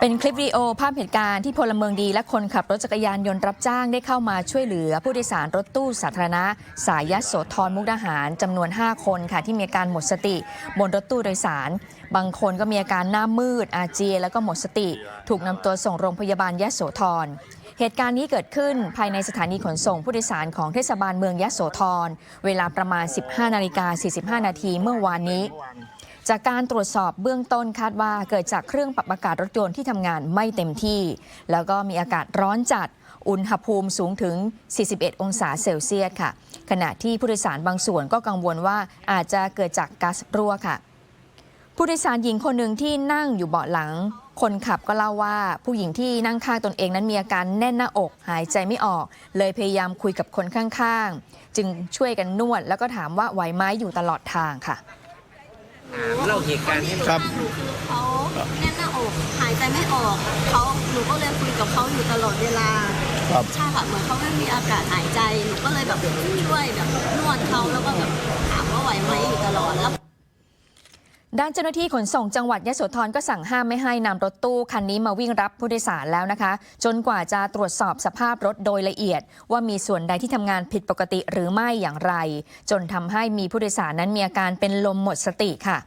เป็นคลิปวิดีโอภาพเหตุการณ์ที่พลเมืองดีและคนขับรถจักรยานยนต์รับจ้างได้เข้ามาช่วยเหลือผู้โดยสารรถตู้สาธารณะ สายยโสธรมุกดาหารจำนวน 5 คนค่ะที่มีอาการหมดสติ บนรถตู้โดยสาร บางคนก็มีอาการหน้ามืด อาเจียนแล้วก็หมดสติ ถูกนำตัวส่งโรงพยาบาลยโสธรเหตุการณ์นี้เกิดขึ้นภายในสถานีขนส่งผู้โดยสารของเทศบาลเมืองยโสธรเวลาประมาณ 15นาฬิกา45นาทีเมื่อวานนี้ จากการตรวจสอบเบื้องต้นคาดว่าเกิดจากเครื่องปรับอากาศรถยนต์ที่ทำงานไม่เต็มที่ แล้วก็มีอากาศร้อนจัด อุณหภูมิสูงถึง 41 องศาเซลเซียสค่ะ ขณะที่ผู้โดยสารบางส่วนก็กังวลว่าอาจจะเกิดจากก๊าซรั่วค่ะ ผู้โดยสารหญิงคนหนึ่งที่นั่งอยู่เบาะหลัง คนขับก็เล่าว่าผู้หญิงที่นั่งข้างตนเองนั้นมีอาการแน่นหน้าอก หายใจไม่ออก เลยพยายามคุยกับคนข้างๆ จึงช่วยกันนวด แล้วก็ถามว่าไหวไหมอยู่ตลอดทางค่ะ เล่าเหตุการณ์ให้หน่อยครับคือเขาแน่นหน้าอกหายใจไม่ออกเขาหนูก็เลยคุยกับเขาอยู่ตลอดเวลาครับ ใช่ค่ะเหมือนเขาไม่มีอากาศหายใจหนูก็เลยแบบช่วยแบบนวดเขาแล้วก็แบบถามว่าไหวไหมอยู่ตลอดแล้ว ด้านเจ้าหน้าที่ขนส่งจังหวัดยะโสธรก็สั่งห้ามไม่ให้นำรถตู้คันนี้มาวิ่งรับผู้โดยสารแล้วนะคะ จนกว่าจะตรวจสอบสภาพรถโดยละเอียด ว่ามีส่วนใดที่ทำงานผิดปกติหรือไม่อย่างไร จนทำให้มีผู้โดยสารนั้นมีอาการเป็นลมหมดสติค่ะ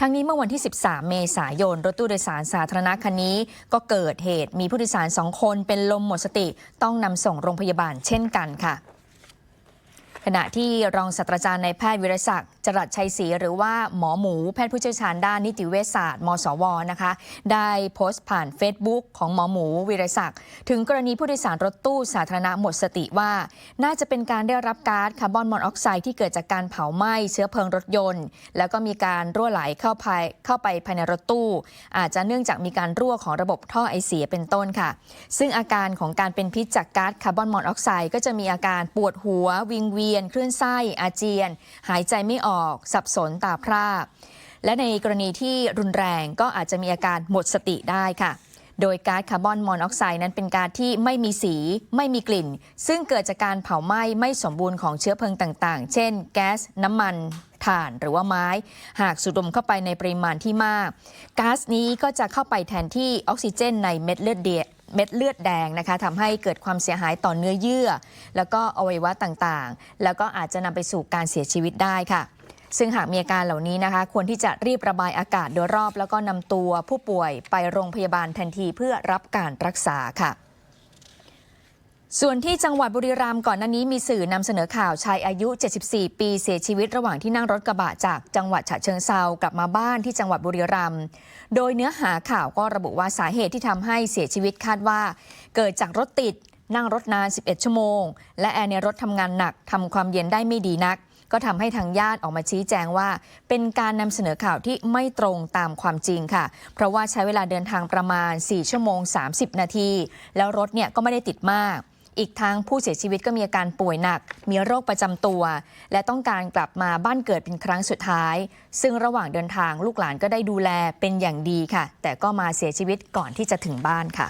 ทั้งนี้เมื่อวันที่ 13 เมษายน รถตู้โดยสารสาธารณะคันนี้ ก็เกิดเหตุมีผู้โดยสารสองคนเป็นลมหมดสติ ต้องนำส่งโรงพยาบาลเช่นกันค่ะ ขณะที่รองศาสตราจารย์นายแพทย์วิรศักดิ์ จรัสชัยศรีหรือว่าหมอหมูแพทย์ผู้เชี่ยวชาญด้านนิติเวชศาสตร์มสวนะคะได้โพสต์ผ่าน Facebook ของหมอหมูวิรศักดิ์ถึงกรณีผู้โดยสารรถตู้สาธารณะหมดสติว่า น่าจะเป็นการได้รับก๊าซคาร์บอนมอนอกไซด์ที่เกิดจากการเผาไหม้เชื้อเพลิงรถยนต์ แล้วก็มีการรั่วไหลเข้าภายเข้าไปภายในรถตู้ อาจจะเนื่องจากมีการรั่วของระบบท่อไอเสียเป็นต้นค่ะ ซึ่งอาการของการเป็นพิษจากก๊าซคาร์บอนมอนอกไซด์ก็จะมีอาการปวดหัว วิงเวียน คลื่นไส้อาเจียน หายใจไม่ออกสับสนตาพร่าและในกรณีที่รุนแรงก็อาจจะมีอาการหมดสติได้ค่ะ โดยก๊าซคาร์บอนมอนอกไซด์นั้นเป็นก๊าซที่ไม่มีสี ไม่มีกลิ่น ซึ่งเกิดจากการเผาไหม้ไม่สมบูรณ์ของเชื้อเพลิงต่าง ๆ เช่น แก๊สน้ำมันถ่านหรือว่าไม้ หากสูดดมเข้าไปในปริมาณที่มากก๊าซนี้ก็จะเข้าไปแทนที่ออกซิเจนในเม็ดเลือดเดียเม็ดเลือดแดงนะคะทำให้เกิดความเสียหายต่อเนื้อเยื่อ แล้วก็อวัยวะต่างๆ แล้วก็อาจจะนำไปสู่การเสียชีวิตได้ค่ะ ซึ่งหากมีอาการเหล่านี้นะคะ ควรที่จะรีบระบายอากาศโดยรอบ แล้วก็นำตัวผู้ป่วยไปโรงพยาบาลทันทีเพื่อรับการรักษาค่ะส่วนที่จังหวัดบุรีรัมย์ก่อนหน้านี้มีสื่อนำเสนอข่าวชายอายุ 74 ปีเสียชีวิตระหว่างที่นั่งรถกระบะจากจังหวัดฉะเชิงเซากลับมาบ้านที่จังหวัดบุรีรัมย์โดยเนื้อหาข่าวก็ระบุว่าสาเหตุที่ทำให้เสียชีวิตคาดว่า เกิดจากรถติดนั่งรถนาน 11 ชั่วโมง และแอร์ในรถทำงานหนักทำความเย็นได้ไม่ดีนัก ก็ทำให้ทางญาติออกมาชี้แจงว่า เป็นการนำเสนอข่าวที่ไม่ตรงตามความจริงค่ะ เพราะว่าใช้เวลาเดินทางประมาณ 4 ชั่วโมง 30 นาที แล้วรถเนี่ยก็ไม่ได้ติดมากอีกทั้งผู้เสียชีวิตก็มีอาการป่วยหนัก มีโรคประจำตัว และต้องการกลับมาบ้านเกิดเป็นครั้งสุดท้าย ซึ่งระหว่างเดินทางลูกหลานก็ได้ดูแลเป็นอย่างดีค่ะ แต่ก็มาเสียชีวิตก่อนที่จะถึงบ้านค่ะ